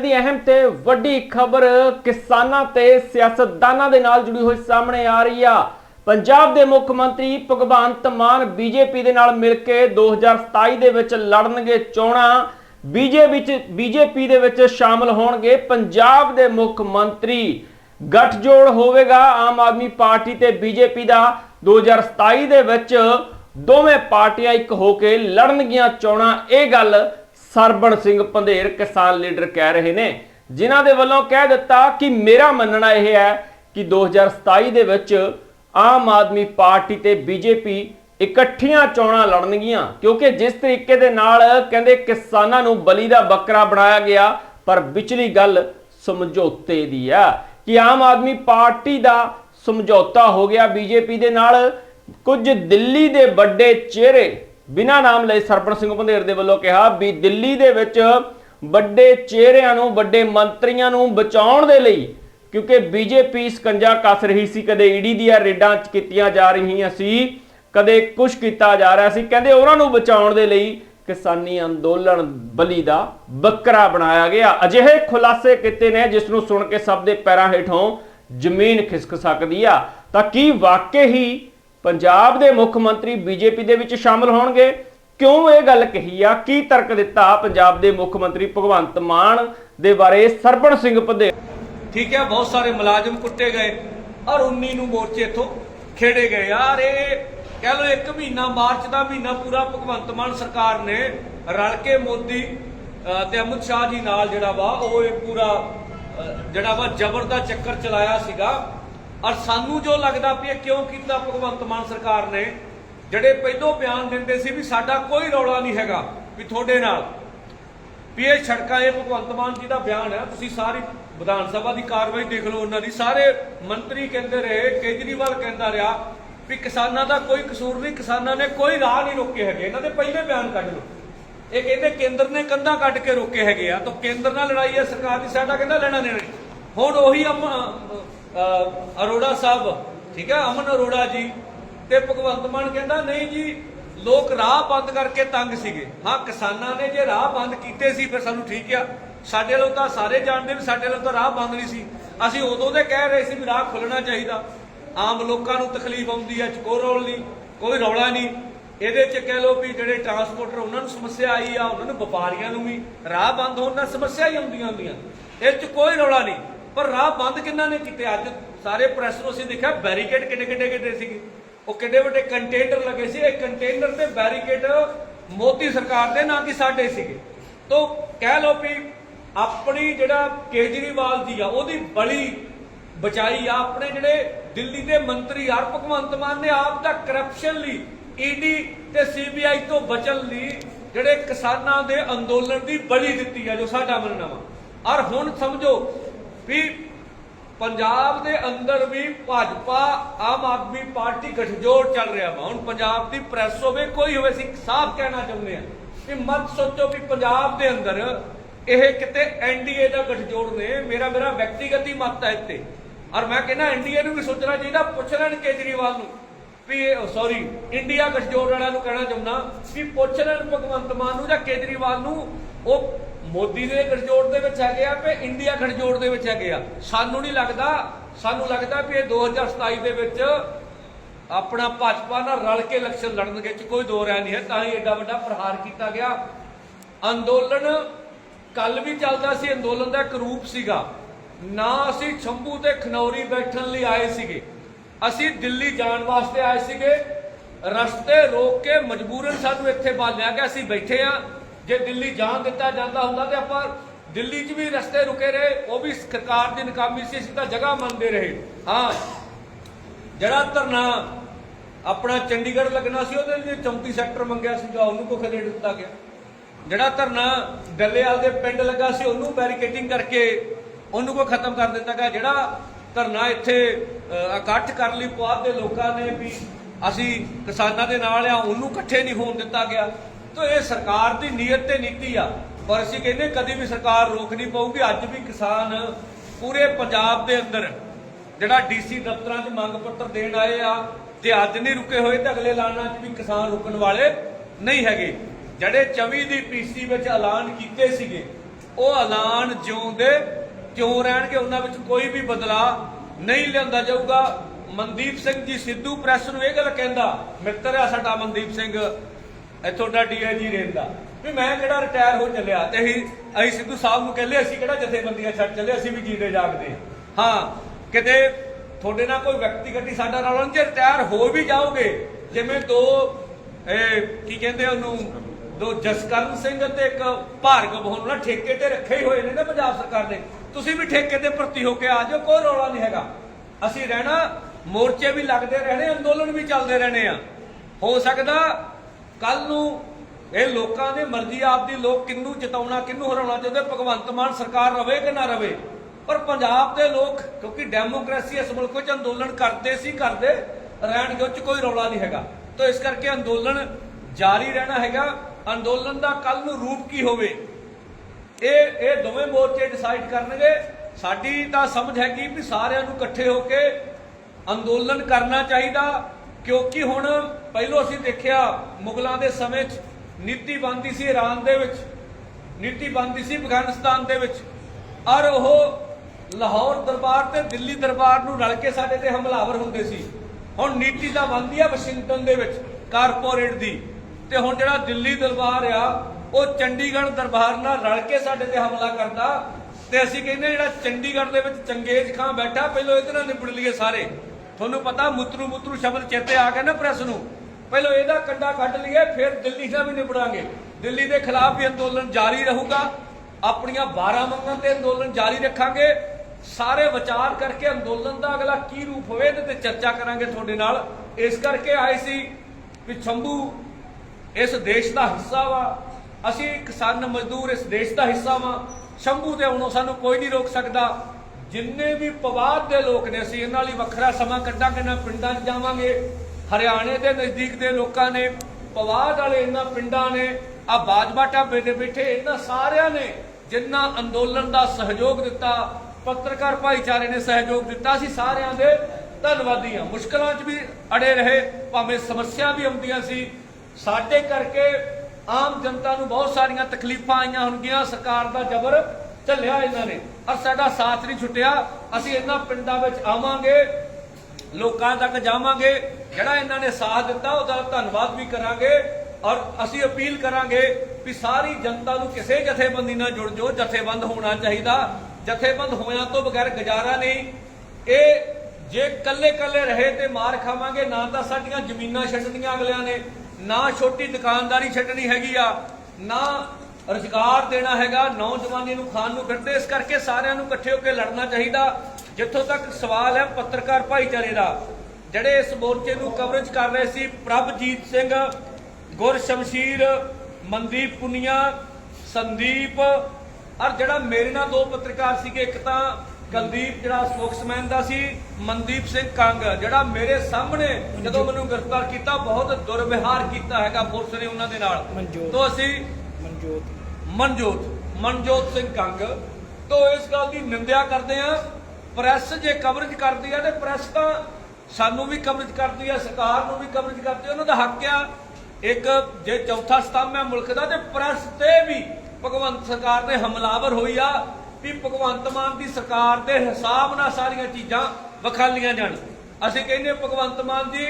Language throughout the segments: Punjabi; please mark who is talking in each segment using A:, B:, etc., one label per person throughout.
A: ਦੀ ਅਹਿਮ ਤੇ ਵੱਡੀ ਖਬਰ, ਕਿਸਾਨਾਂ ਤੇ ਸਿਆਸਤਦਾਨਾਂ ਦੇ ਨਾਲ ਜੁੜੀ ਹੋਈ ਸਾਹਮਣੇ ਆ ਰਹੀ ਆ। ਪੰਜਾਬ ਦੇ ਮੁੱਖ ਮੰਤਰੀ ਭਗਵੰਤ ਮਾਨ ਬੀਜੇਪੀ ਦੇ ਨਾਲ ਮਿਲ ਕੇ 2027 ਦੇ ਵਿੱਚ ਲੜਨਗੇ ਚੋਣਾਂ। ਬੀਜੇਪੀ ਵਿੱਚ ਬੀਜੇਪੀ ਦੇ ਵਿੱਚ ਸ਼ਾਮਲ ਹੋਣਗੇ ਪੰਜਾਬ ਦੇ ਮੁੱਖ ਮੰਤਰੀ। ਗੱਠਜੋੜ ਹੋਵੇਗਾ ਆਮ ਆਦਮੀ ਪਾਰਟੀ ਤੇ ਬੀਜੇਪੀ ਦਾ। 2027 ਦੇ ਵਿੱਚ ਦੋਵੇਂ ਪਾਰਟੀਆਂ ਇੱਕ ਹੋ ਕੇ ਲੜਨਗੀਆਂ ਚੋਣਾਂ। ਇਹ ਗੱਲ ਸਰਬਣ ਸਿੰਘ ਪੰਧੇਰ ਕਿਸਾਨ ਲੀਡਰ ਕਹਿ ਰਹੇ ਨੇ, ਜਿਨ੍ਹਾਂ ਦੇ ਵੱਲੋਂ ਕਹਿ ਦਿੱਤਾ ਕਿ ਮੇਰਾ ਮੰਨਣਾ ਇਹ ਹੈ ਕਿ 2027 ਦੇ ਵਿੱਚ ਆਮ ਆਦਮੀ ਪਾਰਟੀ ਤੇ ਬੀਜੇਪੀ ਇਕੱਠੀਆਂ ਚੋਣਾਂ ਲੜਨਗੀਆਂ, ਕਿਉਂਕਿ ਜਿਸ ਤਰੀਕੇ ਦੇ ਨਾਲ ਕਹਿੰਦੇ ਕਿਸਾਨਾਂ ਨੂੰ ਬਲੀ ਦਾ ਬੱਕਰਾ ਬਣਾਇਆ ਗਿਆ, ਪਰ ਵਿਚਲੀ ਗੱਲ ਸਮਝੌਤੇ ਦੀ ਆ ਕਿ ਆਮ ਆਦਮੀ ਪਾਰਟੀ ਦਾ ਸਮਝੌਤਾ ਹੋ ਗਿਆ ਬੀਜੇਪੀ ਦੇ ਨਾਲ। ਕੁਝ ਦਿੱਲੀ ਦੇ ਵੱਡੇ ਚਿਹਰੇ ਬਿਨਾਂ ਨਾਮ ਲਏ ਸਰਪੰਚ ਸਿੰਘ ਪੰਧੇਰ ਦੇ ਵੱਲੋਂ ਕਿਹਾ ਵੀ ਦਿੱਲੀ ਦੇ ਵਿੱਚ ਵੱਡੇ ਚਿਹਰਿਆਂ ਨੂੰ, ਵੱਡੇ ਮੰਤਰੀਆਂ ਨੂੰ ਬਚਾਉਣ ਦੇ ਲਈ, ਕਿਉਂਕਿ ਬੀਜੇਪੀ ਸਕੰਜਾ ਕੱਸ ਰਹੀ ਸੀ, ਕਦੇ ਈਡੀ ਦੀਆਂ ਰੇਡਾਂ ਕੀਤੀਆਂ ਜਾ ਰਹੀਆਂ ਸੀ, ਕਦੇ ਕੁਝ ਕੀਤਾ ਜਾ ਰਿਹਾ ਸੀ, ਕਹਿੰਦੇ ਉਹਨਾਂ ਨੂੰ ਬਚਾਉਣ ਦੇ ਲਈ ਕਿਸਾਨੀ ਅੰਦੋਲਨ ਬਲੀ ਦਾ ਬੱਕਰਾ ਬਣਾਇਆ ਗਿਆ। ਅਜਿਹੇ ਖੁਲਾਸੇ ਕੀਤੇ ਨੇ, ਜਿਸ ਨੂੰ ਸੁਣ ਕੇ ਸਭ ਦੇ ਪੈਰਾਂ ਹੇਠੋਂ ਜ਼ਮੀਨ ਖਿਸਕ ਸਕਦੀ ਆ। ਤਾਂ ਕੀ ਵਾਕਈ ਹੀ ਪੰਜਾਬ ਦੇ ਮੁੱਖ ਮੰਤਰੀ ਬੀਜੇਪੀ ਦੇ ਵਿੱਚ ਸ਼ਾਮਲ ਹੋਣਗੇ। ਕਿਉਂ ਇਹ ਗੱਲ ਕਹੀ ਆ? ਕੀ ਤਰਕ ਦਿੱਤਾ ਪੰਜਾਬ ਦੇ ਮੁੱਖ ਮੰਤਰੀ ਭਗਵੰਤ ਮਾਨ ਦੇ ਬਾਰੇ ਸਰਬਣ ਸਿੰਘ ਪੰਧੇਰ
B: ਠੀਕ ਹੈ, ਬਹੁਤ ਸਾਰੇ ਮੁਲਾਜ਼ਮ ਕੁੱਟੇ ਗਏ ਔਰ 19 ਨੂੰ ਮੋਰਚੇ ਇੱਥੋਂ ਖੇੜੇ ਗਏ। ਯਾਰ ਇਹ ਕਹਿ ਲੋ ਇੱਕ ਮਹੀਨਾ, ਮਾਰਚ ਦਾ ਮਹੀਨਾ ਪੂਰਾ ਭਗਵੰਤ ਮਾਨ ਸਰਕਾਰ ਨੇ ਰਲ ਕੇ ਮੋਦੀ ਤੇ ਅਮਿਤ ਸ਼ਾਹ ਜੀ ਨਾਲ ਜਿਹੜਾ ਵਾ, ਉਹ ਇਹ ਪੂਰਾ ਜਿਹੜਾ ਵਾ ਜ਼ਬਰ ਦਾ ਚੱਕਰ ਚਲਾਇਆ ਸੀਗਾ। ਔਰ ਸਾਨੂੰ ਜੋ ਲੱਗਦਾ ਵੀ ਇਹ ਕਿਉਂ ਕੀਤਾ, ਭਗਵੰਤ ਮਾਨ ਸਰਕਾਰ ਨੇ, ਜਿਹੜੇ ਪਹਿਲੋਂ ਬਿਆਨ ਦਿੰਦੇ ਸੀ ਵੀ ਸਾਡਾ ਕੋਈ ਰੌਲਾ ਨਹੀਂ ਹੈਗਾ ਵੀ ਤੁਹਾਡੇ ਨਾਲ। ਵੀ ਇਹ ਸੜਕਾਂ, ਇਹ ਭਗਵੰਤ ਮਾਨ ਜੀ ਦਾ ਬਿਆਨ ਹੈ, ਤੁਸੀਂ ਸਾਰੀ ਵਿਧਾਨ ਸਭਾ ਦੀ ਕਾਰਵਾਈ ਦੇਖ ਲਓ ਉਹਨਾਂ ਦੀ। ਸਾਰੇ ਮੰਤਰੀ ਕਹਿੰਦੇ ਰਹੇ, ਕੇਜਰੀਵਾਲ ਕਹਿੰਦਾ ਰਿਹਾ ਵੀ ਕਿਸਾਨਾਂ ਦਾ ਕੋਈ ਕਸੂਰ ਨਹੀਂ, ਕਿਸਾਨਾਂ ਨੇ ਕੋਈ ਰਾਹ ਨਹੀਂ ਰੋਕੇ ਹੈਗੇ। ਇਹਨਾਂ ਦੇ ਪਹਿਲੇ ਬਿਆਨ ਕੱਢ ਲਓ। ਇਹ ਕਹਿੰਦੇ ਕੇਂਦਰ ਨੇ ਕੰਧਾਂ ਕੱਢ ਕੇ ਰੋਕੇ ਹੈਗੇ ਆ, ਤਾਂ ਕੇਂਦਰ ਨਾਲ ਲੜਾਈ ਹੈ, ਸਰਕਾਰ ਦੀ ਸਾਡਾ ਕਹਿੰਦਾ ਲੈਣਾ ਦੇਣਾ ਹੁਣ ਉਹੀ ਅਰੋੜਾ ਸਾਹਿਬ, ਠੀਕ ਹੈ, ਅਮਨ ਅਰੋੜਾ ਜੀ ਤੇ ਭਗਵੰਤ ਮਾਨ ਕਹਿੰਦਾ, ਨਹੀਂ ਜੀ, ਲੋਕ ਰਾਹ ਬੰਦ ਕਰਕੇ ਤੰਗ ਸੀਗੇ। ਹਾਂ, ਕਿਸਾਨਾਂ ਨੇ ਜੇ ਰਾਹ ਬੰਦ ਕੀਤੇ ਸੀ, ਫਿਰ ਸਾਨੂੰ ਠੀਕ ਆ। ਸਾਡੇ ਵੱਲੋਂ ਤਾਂ ਸਾਰੇ ਜਾਣਦੇ ਵੀ ਸਾਡੇ ਵੱਲੋਂ ਤਾਂ ਰਾਹ ਬੰਦ ਨਹੀਂ ਸੀ। ਅਸੀਂ ਉਦੋਂ ਦੇ ਕਹਿ ਰਹੇ ਸੀ ਵੀ ਰਾਹ ਖੁੱਲਣਾ ਚਾਹੀਦਾ। ਆਮ ਲੋਕਾਂ ਨੂੰ ਤਕਲੀਫ ਆਉਂਦੀ ਹੈ ਚਕੋ ਰੌਲ ਨਹੀਂ ਕੋਈ ਰੌਲਾ ਨਹੀਂ। ਇਹਦੇ ਚ ਕਹਿ ਲਓ ਵੀ ਜਿਹੜੇ ਟਰਾਂਸਪੋਰਟਰ, ਉਹਨਾਂ ਨੂੰ ਸਮੱਸਿਆ ਆਈ ਆ, ਉਹਨਾਂ ਨੂੰ ਵਪਾਰੀਆਂ ਨੂੰ ਵੀ ਰਾਹ ਬੰਦ ਹੋਣ ਨਾਲ ਸਮੱਸਿਆ ਹੀ ਆਉਂਦੀਆਂ ਹੁੰਦੀਆਂ। ਇਹ ਚ ਕੋਈ ਰੌਲਾ ਨਹੀਂ। ਪਰ ਰਾਹ ਬੰਦ ਕਿੰਨਾ ਨੇ ਕੀਤੇ? ਅੱਜ ਸਾਰੇ ਪ੍ਰੈਸ ਨੂੰ ਅਸੀਂ ਦੇਖਿਆ ਬੈਰੀਕੇਡ ਕਿੱਡੇ ਕਿੱਡੇ ਕਿੱਡੇ ਸੀਗੇ। ਉਹ ਕਿੱਡੇ ਵੱਡੇ ਕੰਟੇਨਰ ਲੱਗੇ ਸੀ। ਇਹ ਕੰਟੇਨਰ ਤੇ ਬੈਰੀਕੇਡ ਮੋਦੀ ਸਰਕਾਰ ਦੇ, ਨਾ ਕਿ ਸਾਡੇ ਸੀਗੇ। ਤੋਂ ਕਹਿ ਲਓ ਵੀ ਆਪਣੀ ਜਿਹੜਾ ਕੇਜਰੀਵਾਲ ਦੀ ਆ, ਉਹਦੀ ਬਲੀ ਬਚਾਈ ਆ। ਆਪਣੇ ਜਿਹੜੇ ਦਿੱਲੀ ਦੇ ਮੰਤਰੀ ਹਰ ਭਗਵੰਤ ਮਾਨ ਨੇ ਆਪ ਦਾ ਕਰਪਸ਼ਨ ਲਈ ਈਡੀ ਤੇ ਸੀਬੀਆਈ ਤੋਂ ਬਚਣ ਲਈ ਜਿਹੜੇ ਕਿਸਾਨਾਂ ਦੇ ਅੰਦੋਲਨ ਦੀ ਬਲੀ ਦਿੱਤੀ ਆ, ਜੋ ਸਾਡਾ ਮੰਨਣਾ ਵਾ। ਔਰ ਹੁਣ ਸਮਝੋ ਵੀ ਪੰਜਾਬ ਦੇ ਅੰਦਰ ਵੀ ਭਾਜਪਾ, ਆਮ ਆਦਮੀ ਪਾਰਟੀ ਗਠਜੋੜ ਚੱਲ ਰਿਹਾ ਵਾ। ਹੁਣ ਪੰਜਾਬ ਦੀ ਪ੍ਰੈਸ ਹੋਵੇ, ਕੋਈ ਹੋਵੇ, ਅਸੀਂ ਸਾਫ਼ ਕਹਿਣਾ ਚਾਹੁੰਦੇ ਆ ਕਿ ਮਤ ਸੋਚੋ ਵੀ ਪੰਜਾਬ ਦੇ ਅੰਦਰ ਇਹ ਕਿਤੇ ਐਨਡੀਏ ਦਾ ਗਠਜੋੜ ਨੇ। ਮੇਰਾ ਮੇਰਾ ਵਿਅਕਤੀਗਤ ਹੀ ਮਤ ਹੈ ਇੱਥੇ। ਔਰ ਮੈਂ ਕਹਿੰਦਾ ਐਨਡੀਏ ਨੂੰ ਵੀ ਸੋਚਣਾ ਚਾਹੀਦਾ, ਪੁੱਛ ਲੈਣ ਕੇਜਰੀਵਾਲ ਨੂੰ ਵੀ ਸੌਰੀ ਇੰਡੀਆ ਗਠਜੋੜ ਵਾਲਿਆਂ ਨੂੰ ਕਹਿਣਾ ਚਾਹੁੰਦਾ ਵੀ ਪੁੱਛ ਲੈਣ ਭਗਵੰਤ ਮਾਨ ਨੂੰ ਜਾਂ ਕੇਜਰੀਵਾਲ ਨੂੰ, ਉਹ ਮੋਦੀ ਦੇ ਗਠਜੋੜ ਦੇ ਵਿੱਚ ਹੈਗੇ ਆ ਤੇ ਇੰਡੀਆ ਗਠਜੋੜ ਦੇ ਵਿੱਚ ਹੈਗੇ ਆ। ਸਾਨੂੰ ਨਹੀਂ ਲੱਗਦਾ, ਸਾਨੂੰ ਲੱਗਦਾ ਵੀ ਇਹ 2027 ਦੇ ਵਿੱਚ ਆਪਣਾ ਭਾਜਪਾ ਨਾਲ ਰਲ ਕੇ ਇਲੈਕਸ਼ਨ ਲੜਨਗੇ ਚ ਕੋਈ ਦੋ ਰਾय ਨਹੀਂ ਹੈ, ਤਾਂ ਹੀ ਐਡਾ ਵੱਡਾ ਪ੍ਰਹਾਰ ਕੀਤਾ ਗਿਆ। ਅੰਦੋਲਨ ਕੱਲ ਵੀ ਚੱਲਦਾ ਸੀ, ਅੰਦੋਲਨ ਦਾ ਇੱਕ ਰੂਪ ਸੀਗਾ। ਨਾ ਅਸੀਂ ਛੰਭੂ ਤੇ ਖਨੌਰੀ ਬੈਠਣ ਲਈ ਆਏ ਸੀਗੇ। ਅਸੀਂ ਦਿੱਲੀ ਜਾਣ ਵਾਸਤੇ ਆਏ ਸੀਗੇ। ਰਸਤੇ ਰੋਕ ਕੇ ਮਜਬੂਰਨ ਸਾਨੂੰ ਇੱਥੇ ਬਾਲਿਆ ਗਿਆ, ਅਸੀਂ ਬੈਠੇ ਆ। ਜੇ ਦਿੱਲੀ ਜਾਣ ਦਿੱਤਾ ਜਾਂਦਾ ਹੁੰਦਾ ਤੇ ਆਪਾਂ ਦਿੱਲੀ 'ਚ ਵੀ ਰਸਤੇ ਰੁਕੇ ਰਹੇ, ਉਹ ਵੀ ਸਰਕਾਰ ਦੀ ਨਕਾਮੀ ਸੀ, ਅਸੀਂ ਤਾਂ ਜਗ੍ਹਾ ਮੰਨਦੇ ਰਹੇ। ਹਾਂ, ਜਿਹੜਾ ਧਰਨਾ ਆਪਣਾ ਚੰਡੀਗੜ੍ਹ ਲੱਗਣਾ ਸੀ, ਉਹਦੇ ਲਈ 34 ਸੈਕਟਰ ਮੰਗਿਆ ਸੀਗਾ ਉਹਨੂੰ ਕੋ ਖਲੇ ਦਿੱਤਾ ਗਿਆ। ਜਿਹੜਾ ਧਰਨਾ ਡੱਲੇਵਾਲ ਦੇ ਪਿੰਡ ਲੱਗਾ ਸੀ, ਉਹਨੂੰ ਬੈਰੀਕੇਟਿੰਗ ਕਰਕੇ ਉਹਨੂੰ ਕੋ ਖਤਮ ਕਰ ਦਿੱਤਾ ਗਿਆ। ਜਿਹੜਾ ਧਰਨਾ ਇੱਥੇ ਇਕੱਠ ਕਰ ਲਈ ਪੁਆਧ ਦੇ ਲੋਕਾਂ ਨੇ ਵੀ ਅਸੀਂ ਕਿਸਾਨਾਂ ਦੇ ਨਾਲ ਆ, ਉਹਨੂੰ ਇਕੱਠੇ ਨਹੀਂ ਹੋਣ ਦਿੱਤਾ ਗਿਆ। ਤਾਂ ਇਹ ਸਰਕਾਰ ਦੀ ਨੀਅਤ ਤੇ ਨੀਤੀ ਆ। ਪਰ ਅਸੀਂ ਕਹਿੰਦੇ ਕਦੀ ਵੀ ਸਰਕਾਰ ਰੋਕ ਨਹੀਂ ਪਾਊਗੀ। ਅੱਜ ਵੀ ਕਿਸਾਨ ਪੂਰੇ ਪੰਜਾਬ ਦੇ ਅੰਦਰ ਜਿਹੜਾ ਡੀਸੀ ਦਫ਼ਤਰਾਂ 'ਚ ਮੰਗ ਪੱਤਰ ਦੇਣ ਆਏ ਆ, ਜੇ ਅੱਜ ਨਹੀਂ ਰੁਕੇ ਹੋਏ ਤਾਂ ਅਗਲੇ ਐਲਾਨਾਂ 'ਚ ਵੀ ਕਿਸਾਨ ਰੁਕਣ ਵਾਲੇ ਨਹੀਂ ਹੈਗੇ। ਜਿਹੜੇ 24 ਦੀ ਪੀਸੀ ਵਿੱਚ ਐਲਾਨ ਕੀਤੇ ਸੀਗੇ, ਉਹ ਐਲਾਨ ਜਿਉਂਦੇ ਕਿਉਂ ਰਹਿਣਗੇ। ਉਹਨਾਂ ਵਿੱਚ ਕੋਈ ਵੀ ਬਦਲਾਅ ਨਹੀਂ ਲਿਆਂਦਾ ਜਾਊਗਾ। ਮਨਦੀਪ ਸਿੰਘ ਜੀ ਸਿੱਧੂ ਪ੍ਰੈਸ ਨੂੰ ਇਹ ਗੱਲ ਕਹਿੰਦਾ, ਮਿੱਤਰ ਆ ਸਾਡਾ ਮਨਦੀਪ ਸਿੰਘ ਇੱਥੋਂ ਦਾ ਡੀਆਈਜੀ ਰਹਿੰਦਾ। ਵੀ ਮੈਂ ਕਿਹੜਾ ਰਿਟਾਇਰ ਹੋ ਚੱਲਿਆ ਤੇ ਅਸੀਂ ਅਸੀਂ ਸਿੱਧੂ ਸਾਹਿਬ ਨੂੰ ਕਹਿੰਦੇ, ਅਸੀਂ ਕਿਹੜਾ ਜਥੇਬੰਦੀਆਂ ਛੱਡ ਚੱਲੇ, ਅਸੀਂ ਵੀ ਜੀਂਦੇ ਜਾਗਦੇ ਹਾਂ। ਕਿਤੇ ਤੁਹਾਡੇ ਨਾਲ ਕੋਈ ਵਿਅਕਤੀਗਤ ਹੀ ਸਾਡਾ ਰੌਲਾ ਜੇ ਰਿਟਾਇਰ ਹੋ ਵੀ ਜਾਓਗੇ। ਜਿਵੇਂ ਦੋ, ਇਹ ਕੀ ਕਹਿੰਦੇ ਉਹਨੂੰ, ਦੋ ਜਸਕਰਨ ਸਿੰਘ ਤੇ ਇੱਕ ਭਾਰਗਵ ਹੁਣ ਨਾ ਠੇਕੇ ਤੇ ਰੱਖੇ ਹੀ ਹੋਏ ਨੇ ਨਾ ਪੰਜਾਬ ਸਰਕਾਰ ਨੇ ਤੁਸੀਂ ਵੀ ਠੇਕੇ ਤੇ ਭਰਤੀ ਹੋ ਕੇ ਆ ਜਾਓ, ਕੋਈ ਰੌਲਾ ਨਹੀਂ ਹੈਗਾ। ਅਸੀਂ ਰਹਿਣਾ, ਮੋਰਚੇ ਵੀ ਲੱਗਦੇ ਰਹਿਣੇ, ਅੰਦੋਲਨ ਵੀ ਚੱਲਦੇ ਰਹਿਣੇ ਆ। ਹੋ ਸਕਦਾ ਕੱਲ ਨੂੰ ਇਹ ਲੋਕਾਂ ਦੀ ਮਰਜ਼ੀ ਆਪਦੀ ਲੋਕ ਕਿੰਨੂੰ ਜਿਤਾਉਣਾ ਕਿੰਨੂੰ ਹਰਾਉਣਾ ਚਾਹੁੰਦੇ ਭਗਵੰਤ ਮਾਨ ਸਰਕਾਰ ਰਵੇ ਕਿ ਨਾ ਰਵੇ। ਪਰ ਪੰਜਾਬ ਦੇ ਲੋਕ, ਕਿਉਂਕਿ ਡੈਮੋਕ੍ਰੇਸੀ ਇਸ ਮੁਲਕ ਵਿੱਚ ਅੰਦੋਲਨ ਕਰਦੇ ਸੀ, ਕਰਦੇ ਰਹਿਣਗੇ ਉਹ 'ਚ ਕੋਈ ਰੌਲਾ ਨਹੀਂ ਹੈਗਾ। ਤਾਂ ਇਸ ਕਰਕੇ ਅੰਦੋਲਨ ਜਾਰੀ ਰਹਿਣਾ ਹੈਗਾ। ਅੰਦੋਲਨ ਦਾ ਕੱਲ ਨੂੰ ਰੂਪ ਕੀ ਹੋਵੇ, ਇਹ ਇਹ ਦੋਵੇਂ ਮੋਰਚੇ ਡਿਸਾਈਡ ਕਰਨਗੇ। ਸਾਡੀ ਤਾਂ ਸਮਝ ਹੈਗੀ ਵੀ ਸਾਰਿਆਂ ਨੂੰ ਇਕੱਠੇ ਹੋ ਕੇ ਅੰਦੋਲਨ ਕਰਨਾ ਚਾਹੀਦਾ। ਕਿਉਂਕਿ ਹੁਣ ਪਹਿਲੋਂ ਅਸੀਂ ਦੇਖਿਆ ਮੁਗਲਾਂ ਦੇ ਸਮੇਂ 'ਚ ਨੀਤੀ ਬਣਦੀ ਸੀ ਈਰਾਨ ਦੇ ਵਿੱਚ, ਨੀਤੀ ਬਣਦੀ ਸੀ ਅਫਗਾਨਿਸਤਾਨ ਦੇ ਵਿੱਚ। ਔਰ ਉਹ ਲਾਹੌਰ ਦਰਬਾਰ ਤੇ ਦਿੱਲੀ ਦਰਬਾਰ ਨੂੰ ਰਲ ਕੇ ਸਾਡੇ ਤੇ ਹਮਲਾਵਰ ਹੁੰਦੇ ਸੀ। ਹੁਣ ਨੀਤੀ ਤਾਂ ਬਣਦੀ ਆ ਵਾਸ਼ਿੰਗਟਨ ਦੇ ਵਿੱਚ, ਕਾਰਪੋਰੇਟ ਦੀ। ਤੇ ਹੁਣ ਜਿਹੜਾ ਦਿੱਲੀ ਦਰਬਾਰ ਆ, ਉਹ ਚੰਡੀਗੜ੍ਹ ਦਰਬਾਰ ਨਾਲ ਰਲ ਕੇ ਸਾਡੇ ਤੇ ਹਮਲਾ ਕਰਦਾ। ਤੇ ਅਸੀਂ ਕਹਿੰਦੇ ਜਿਹੜਾ ਚੰਡੀਗੜ੍ਹ ਦੇ ਵਿੱਚ ਚੰਗੇਜ਼ ਖਾਂ ਬੈਠਾ, ਪਹਿਲਾਂ ਇਹਦੇ ਨਾਲ ਨਿਬੜ ਲਈਏ ਸਾਰੇ। ਤੁਹਾਨੂੰ ਪਤਾ ਮੁੱਤਰੂ ਮੁੱਤਰੂ ਸ਼ਬਦ ਚੇਤੇ ਆ ਗਏ ਨਾ ਪ੍ਰੈਸ ਨੂੰ। ਪਹਿਲਾਂ ਇਹਦਾ ਕੰਡਾ ਕੱਢ ਲਈਏ, ਫਿਰ ਦਿੱਲੀ ਨਾਲ ਵੀ ਨਿਬੜਾਂਗੇ। ਦਿੱਲੀ ਦੇ ਖਿਲਾਫ ਵੀ ਅੰਦੋਲਨ ਜਾਰੀ ਰਹੂਗਾ। ਆਪਣੀਆਂ 12 ਮੰਗਾਂ ਤੇ ਅੰਦੋਲਨ ਜਾਰੀ ਰੱਖਾਂਗੇ। ਸਾਰੇ ਵਿਚਾਰ ਕਰਕੇ ਅੰਦੋਲਨ ਦਾ ਅਗਲਾ ਕੀ ਰੂਪ ਹੋਵੇ, ਇਹਦੇ ਤੇ ਚਰਚਾ ਕਰਾਂਗੇ ਤੁਹਾਡੇ ਨਾਲ। ਇਸ ਕਰਕੇ ਆਏ ਸੀ ਵੀ ਸ਼ੰਭੂ, ਇਸ ਦੇਸ਼ ਦਾ ਹਿੱਸਾ ਵਾ। ਅਸੀਂ ਕਿਸਾਨ ਮਜ਼ਦੂਰ ਇਸ ਦੇਸ਼ ਦਾ ਹਿੱਸਾ ਵਾ। ਸ਼ੰਭੂ ਦੇ ਆਉਣੋਂ ਸਾਨੂੰ ਕੋਈ ਨਹੀਂ ਰੋਕ ਸਕਦਾ। ਜਿੰਨੇ ਵੀ ਪਵਾਦ ਦੇ ਲੋਕ ਨੇ, ਅਸੀਂ ਇਹਨਾਂ ਲਈ ਵੱਖਰਾ ਸਮਾਂ ਕੱਢਾਂਗੇ ਨਾ ਪਿੰਡਾਂ 'ਚ ਜਾਵਾਂਗੇ। ਹਰਿਆਣੇ ਦੇ ਨਜ਼ਦੀਕ ਦੇ ਲੋਕਾਂ ਨੇ ਪਵਾਦ ਵਾਲੇ ਇਹਨਾਂ ਪਿੰਡਾਂ ਨੇ ਆ ਬਾਜਵਾ ਢਾਬੇ ਤੇ ਬੈਠੇ ਇਹਨਾਂ ਸਾਰਿਆਂ ਨੇ ਜਿਨ੍ਹਾਂ ਅੰਦੋਲਨ ਦਾ ਸਹਿਯੋਗ ਦਿੱਤਾ, ਪੱਤਰਕਾਰ ਭਾਈਚਾਰੇ ਨੇ ਸਹਿਯੋਗ ਦਿੱਤਾ ਸੀ ਸਾਰਿਆਂ ਦੇ ਧੰਨਵਾਦੀ ਹਾਂ। ਮੁਸ਼ਕਲਾਂ 'ਚ ਵੀ ਅੜੇ ਰਹੇ, ਭਾਵੇਂ ਸਮੱਸਿਆ ਵੀ ਆਉਂਦੀਆਂ ਸੀ। ਸਾਡੇ ਕਰਕੇ ਆਮ ਜਨਤਾ ਨੂੰ ਬਹੁਤ ਸਾਰੀਆਂ ਤਕਲੀਫਾਂ ਆਈਆਂ ਹੋਣਗੀਆਂ, ਸਰਕਾਰ ਦਾ ਜ਼ਬਰ ਝੱਲਿਆ ਇਹਨਾਂ ਨੇ। ਔਰ ਸਾਡਾ ਸਾਥ ਨਹੀਂ ਛੁੱਟਿਆ। ਅਸੀਂ ਇਹਨਾਂ ਪਿੰਡਾਂ ਵਿੱਚ ਆਵਾਂਗੇ, ਲੋਕਾਂ ਤੱਕ ਜਾਵਾਂਗੇ। ਜਿਹੜਾ ਇਹਨਾਂ ਨੇ ਸਾਥ ਦਿੱਤਾ, ਉਹਦਾ ਧੰਨਵਾਦ ਵੀ ਕਰਾਂਗੇ। ਔਰ ਅਸੀਂ ਅਪੀਲ ਕਰਾਂਗੇ ਵੀ ਸਾਰੀ ਜਨਤਾ ਨੂੰ ਕਿਸੇ ਜਥੇਬੰਦੀ ਨਾਲ ਜੁੜ ਜੋ ਜਥੇਬੰਦ ਹੋਣਾ ਚਾਹੀਦਾ। ਜਥੇਬੰਦ ਹੋਇਆਂ ਤੋਂ ਬਗੈਰ ਗੁਜ਼ਾਰਾ ਨਹੀਂ। ਇਹ ਜੇ ਕੱਲੇ ਕੱਲੇ ਰਹੇ ਤੇ ਮਾਰ ਖਾਵਾਂਗੇ, ਨਾ ਤਾਂ ਸਾਡੀਆਂ ਜ਼ਮੀਨਾਂ ਛੱਡਣੀਆਂ ਅਗਲਿਆਂ ਨੇ, ਨਾ ਛੋਟੀ ਦੁਕਾਨਦਾਰੀ ਛੱਡਣੀ ਹੈਗੀ ਆ, ਨਾ ਰੁਜ਼ਗਾਰ ਦੇਣਾ ਹੈਗਾ ਨੌਜਵਾਨੀ ਨੂੰ ਖਾਣ ਨੂੰ ਫਿਰਦੇ ਇਸ ਕਰਕੇ ਸਾਰਿਆਂ ਨੂੰ ਇਕੱਠੇ ਹੋ ਕੇ ਲੜਨਾ ਚਾਹੀਦਾ ਜਿੱਥੋਂ ਤੱਕ ਸਵਾਲ ਹੈ ਪੱਤਰਕਾਰ ਭਾਈਚਾਰੇ ਦਾ ਜਿਹੜੇ ਇਸ ਮੋਰਚੇ ਨੂੰ ਕਵਰੇਜ ਕਰ ਰਹੇ ਸੀ ਪ੍ਰਭਜੀਤ ਸਿੰਘ ਗੁਰ ਸ਼ਮਸ਼ੀਰ ਮਨਦੀਪ ਪੁਨੀਆ ਸੰਦੀਪ ਔਰ ਜਿਹੜਾ ਮੇਰੇ ਨਾਲ ਦੋ ਪੱਤਰਕਾਰ ਸੀਗੇ ਇੱਕ ਤਾਂ ਕੁਲਦੀਪ ਜਿਹੜਾ ਸਪੋਕਸਮੈਨ ਦਾ ਸੀ ਮਨਦੀਪ ਸਿੰਘ ਕੰਗ ਜਿਹੜਾ ਮੇਰੇ ਸਾਹਮਣੇ ਜਦੋਂ ਮੈਨੂੰ ਗ੍ਰਿਫਤਾਰ ਕੀਤਾ ਬਹੁਤ ਦੁਰਵਿਹਾਰ ਕੀਤਾ ਹੈਗਾ ਪੁਲਿਸ ਨੇ ਉਹਨਾਂ ਦੇ ਨਾਲ। ਤੋਂ ਅਸੀਂ
C: ਮਨਜੋਤ।
B: ਮਨਜੋਤ ਮਨਜੋਤ ਸਿੰਘ ਕੰਗ। ਤੋਂ ਇਸ ਗੱਲ ਦੀ ਨਿੰਦਿਆ ਕਰਦੇ ਆ, ਪ੍ਰੈਸ ਜੇ ਕਵਰੇਜ ਕਰਦੀ ਆ ਤੇ ਪ੍ਰੈਸ ਤਾਂ ਸਾਨੂੰ ਵੀ ਕਵਰੇਜ ਕਰਦੀ ਆ, ਸਰਕਾਰ ਨੂੰ ਵੀ ਕਵਰੇਜ ਕਰਦੀ ਆ, ਉਹਨਾਂ ਦਾ ਹੱਕ ਆ। ਇੱਕ ਜੇ ਚੌਥਾ ਸਤੰਭ ਹੈ ਮੁਲਕ ਦਾ ਤੇ ਪ੍ਰੈਸ ਤੇ ਵੀ ਭਗਵੰਤ ਸਰਕਾਰ ਤੇ ਹਮਲਾਵਰ ਹੋਈ ਆ ਵੀ ਭਗਵੰਤ ਮਾਨ ਦੀ ਸਰਕਾਰ ਦੇ ਹਿਸਾਬ ਨਾਲ ਸਾਰੀਆਂ ਚੀਜ਼ਾਂ ਵਿਖਾਲੀਆਂ ਜਾਣ। ਅਸੀਂ ਕਹਿੰਦੇ ਭਗਵੰਤ ਮਾਨ ਜੀ,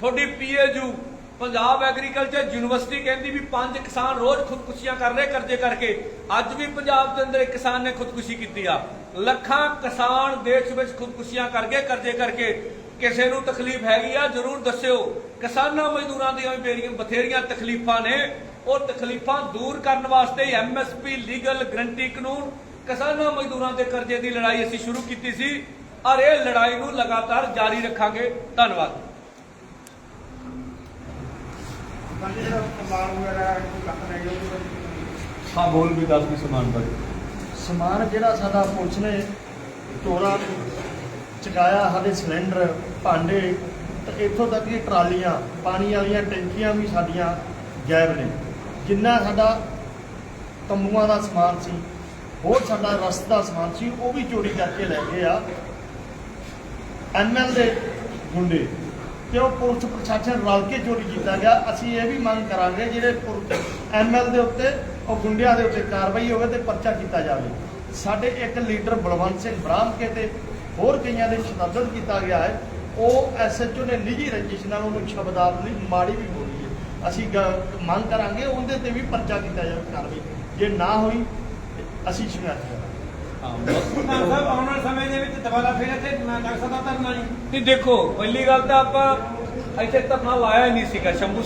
B: ਤੁਹਾਡੀ ਪੀਏਯੂ ਪੰਜਾਬ ਐਗਰੀਕਲਚਰ ਯੂਨੀਵਰਸਿਟੀ ਕਹਿੰਦੀ ਵੀ ਪੰਜ ਕਿਸਾਨ ਰੋਜ਼ ਖੁਦਕੁਸ਼ੀਆਂ ਕਰ ਰਹੇ, ਕਰਜ਼ੇ ਕਰਕੇ। ਅੱਜ ਵੀ ਪੰਜਾਬ ਦੇ ਅੰਦਰ ਇੱਕ ਕਿਸਾਨ ਨੇ ਖੁਦਕੁਸ਼ੀ ਕੀਤੀ ਆ। ਲੱਖਾਂ ਕਿਸਾਨ ਦੇਸ਼ ਵਿੱਚ ਖੁਦਕੁਸ਼ੀਆਂ ਕਰਕੇ ਕਰਜ਼ੇ ਕਰਕੇ। ਕਿਸੇ ਨੂੰ ਤਕਲੀਫ ਹੈਗੀ ਆ, ਜਰੂਰ ਦੱਸਿਓ। ਕਿਸਾਨਾਂ ਮਜ਼ਦੂਰਾਂ ਦੀਆਂ ਵੀ ਬੇਰੀਆਂ, ਬਥੇਰੀਆਂ ਤਕਲੀਫਾਂ ਨੇ। ਉਹ ਤਕਲੀਫਾਂ ਦੂਰ ਕਰਨ ਵਾਸਤੇ ਐਮਐਸਪੀ ਲੀਗਲ ਗਰੰਟੀ ਕਾਨੂੰਨ, ਕਿਸਾਨਾਂ ਮਜ਼ਦੂਰਾਂ ਦੇ ਕਰਜ਼ੇ ਦੀ ਲੜਾਈ ਅਸੀਂ ਸ਼ੁਰੂ ਕੀਤੀ ਸੀ। ਔਰ ਇਹ ਲੜਾਈ ਨੂੰ ਲਗਾਤਾਰ ਜਾਰੀ ਰੱਖਾਂਗੇ। ਧੰਨਵਾਦ
D: ਬਾਕੀ ਜਿਹੜਾ ਸਮਾਨ ਵਗੈਰਾ ਕੋਈ ਲੱਖ ਨਹੀਂ ਉਹ
B: ਹਾਂ ਬੋਲ ਵੀ ਦੱਸ ਵੀ ਸਮਾਨ ਬਾਰੇ।
C: ਸਮਾਨ ਜਿਹੜਾ ਸਾਡਾ ਪੁਲਿਸ ਨੇ ਚੋਰਾਂ ਚਕਾਇਆ ਸਾਡੇ ਸਿਲੰਡਰ ਭਾਂਡੇ ਤੇ ਇੱਥੋਂ ਤੱਕ ਕਿ ਟਰਾਲੀਆਂ ਪਾਣੀ ਵਾਲੀਆਂ ਟੈਂਕੀਆਂ ਵੀ ਸਾਡੀਆਂ ਗਾਇਬ ਨੇ। ਜਿੰਨਾ ਸਾਡਾ ਤੰਬੂਆਂ ਦਾ ਸਮਾਨ ਸੀ ਹੋਰ ਸਾਡਾ ਰਸਤ ਦਾ ਸਮਾਨ ਸੀ ਉਹ ਵੀ ਚੋਰੀ ਕਰਕੇ ਲੈ ਗਏ ਆ। ਐਮਐਲ ਦੇ ਗੁੰਡੇ ਤੇ ਉਹ ਪੁਲਿਸ ਪ੍ਰਸ਼ਾਸਨ ਰਲ ਕੇ ਚੋਰੀ ਕੀਤਾ ਗਿਆ। ਅਸੀਂ ਇਹ ਵੀ ਮੰਗ ਕਰਾਂਗੇ ਜਿਹੜੇ ਐਮਐਲ ਦੇ ਉੱਤੇ, ਉਹ ਗੁੰਡਿਆਂ ਦੇ ਉੱਤੇ ਕਾਰਵਾਈ ਹੋਵੇ ਤੇ ਪਰਚਾ ਕੀਤਾ ਜਾਵੇ। ਸਾਡੇ ਇੱਕ ਲੀਡਰ ਬਲਵੰਤ ਸਿੰਘ ਬ੍ਰਾਹਮਕੇ ਤੇ ਹੋਰ ਕਈਆਂ ਦੇ ਤਸ਼ੱਦਦ ਕੀਤਾ ਗਿਆ ਹੈ। ਉਹ ਐਸਐਚਓ ਨੇ ਨਿੱਜੀ ਰੰਜਿਸ਼ ਨਾਲ ਉਹਨੂੰ ਸ਼ਬਦਾਵਲੀ ਮਾੜੀ ਵੀ ਬੋਲੀ ਹੈ। ਅਸੀਂ ਗ- ਮੰਗ ਕਰਾਂਗੇ ਉਹਦੇ ਤੇ ਵੀ ਪਰਚਾ ਕੀਤਾ ਜਾਵੇ, ਕਾਰਵਾਈ। ਜੇ ਨਾ ਹੋਈ, ਅਸੀਂ ਸੰਘਰਸ਼
D: ਪ੍ਰਧਾਨ ਸਾਹਿਬ, ਆਉਣ ਵਾਲੇ ਸਮੇਂ ਦੇ ਵਿੱਚ ਦੁਬਾਰਾ ਫਿਰ ਇੱਥੇ ਨਾ ਕਰ ਸਕਦਾ ਧਰਨਾ ਜੀ
B: ਨਹੀਂ, ਦੇਖੋ, ਪਹਿਲੀ ਗੱਲ ਤਾਂ ਆਪਾਂ ਇੱਥੇ ਧਰਨਾ ਲਾਇਆ ਹੀ ਨਹੀਂ ਸੀਗਾ, ਸ਼ੰਭੂ ਸਾਹਿਬ